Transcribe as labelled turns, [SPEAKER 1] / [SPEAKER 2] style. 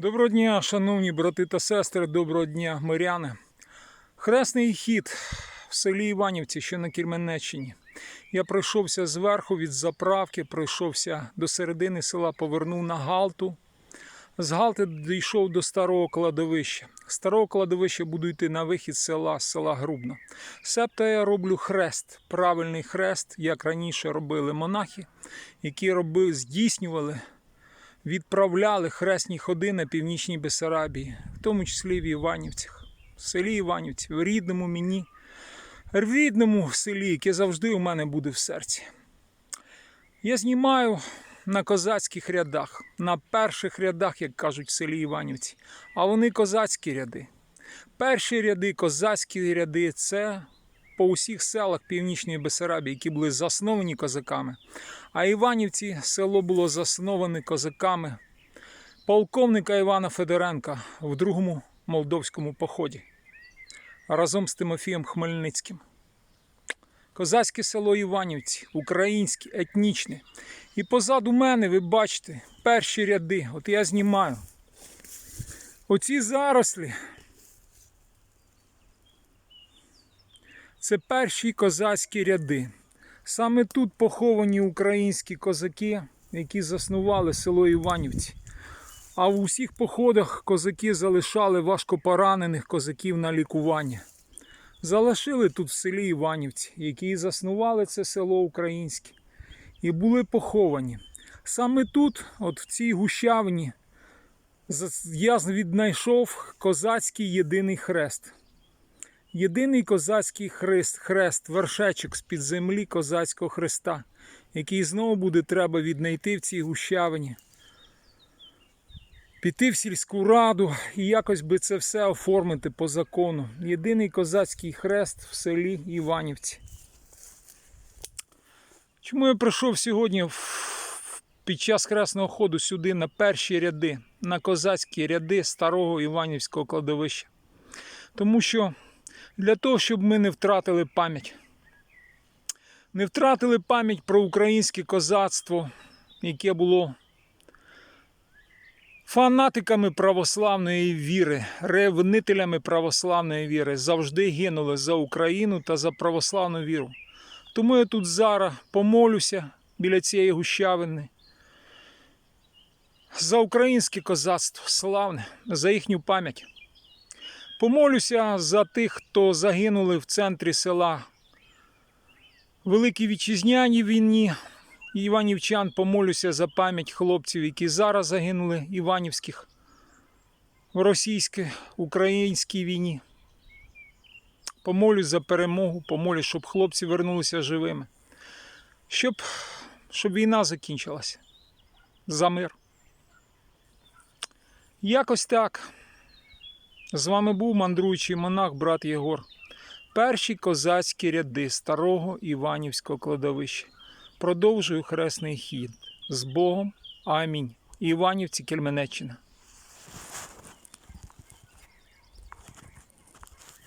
[SPEAKER 1] Доброго дня, шановні брати та сестри, доброго дня, миряни. Хресний хід в селі Іванівці, що на Кірменеччині. Я пройшовся зверху від заправки, пройшовся до середини села, повернув на Галту. З Галти дійшов до старого кладовища. Старого кладовища буду йти на вихід з села, з села Грубно. Себто я роблю хрест, правильний хрест, як раніше робили монахи, які роби, здійснювали відправляли хресні ходи на північній Бесарабії, в тому числі в Іванівцях, в селі Іванівці, в рідному мені, в рідному селі, яке завжди у мене буде в серці. Я знімаю на козацьких рядах, на перших рядах, як кажуть в селі Іванівці, а вони козацькі ряди. Перші ряди, козацькі ряди це по усіх селах Північної Бесарабії, які були засновані козаками. А Іванівці село було засноване козаками полковника Івана Федоренка в другому молдовському поході разом з Тимофієм Хмельницьким. Козацьке село Іванівці, українське, етнічне. І позаду мене ви бачите перші ряди. От я знімаю. Оці зарослі. Це перші козацькі ряди. Саме тут поховані українські козаки, які заснували село Іванівці. А в усіх походах козаки залишали важкопоранених козаків на лікування. Залишили тут в селі Іванівці, які заснували це село українське, і були поховані. Саме тут, от в цій гущавні, я віднайшов козацький єдиний хрест. Єдиний козацький хрест, хрест, вершечок з-під землі козацького хреста, який знову буде треба віднайти в цій гущавині. Піти в сільську раду і якось би це все оформити по закону. Єдиний козацький хрест в селі Іванівці. Чому я прийшов сьогодні під час хресного ходу сюди на перші ряди, на козацькі ряди старого Іванівського кладовища? Тому що для того, щоб ми не втратили пам'ять. Не втратили пам'ять про українське козацтво, яке було фанатиками православної віри, ревнителями православної віри, завжди гинули за Україну та за православну віру. Тому я тут зараз помолюся біля цієї гущавини. За українське козацтво, славне, за їхню пам'ять. Помолюся за тих, хто загинули в центрі села. Великій вітчизняній війні. Іванівчан помолюся за пам'ять хлопців, які зараз загинули іванівських в російській, українській війні. Помолюсь за перемогу, помолюсь, щоб хлопці вернулися живими. Щоб, щоб війна закінчилася. За мир. Якось так. З вами був мандруючий монах, брат Єгор. Перші козацькі ряди старого Іванівського кладовища. Продовжую хресний хід. З Богом. Амінь. Іванівці Кельменеччина.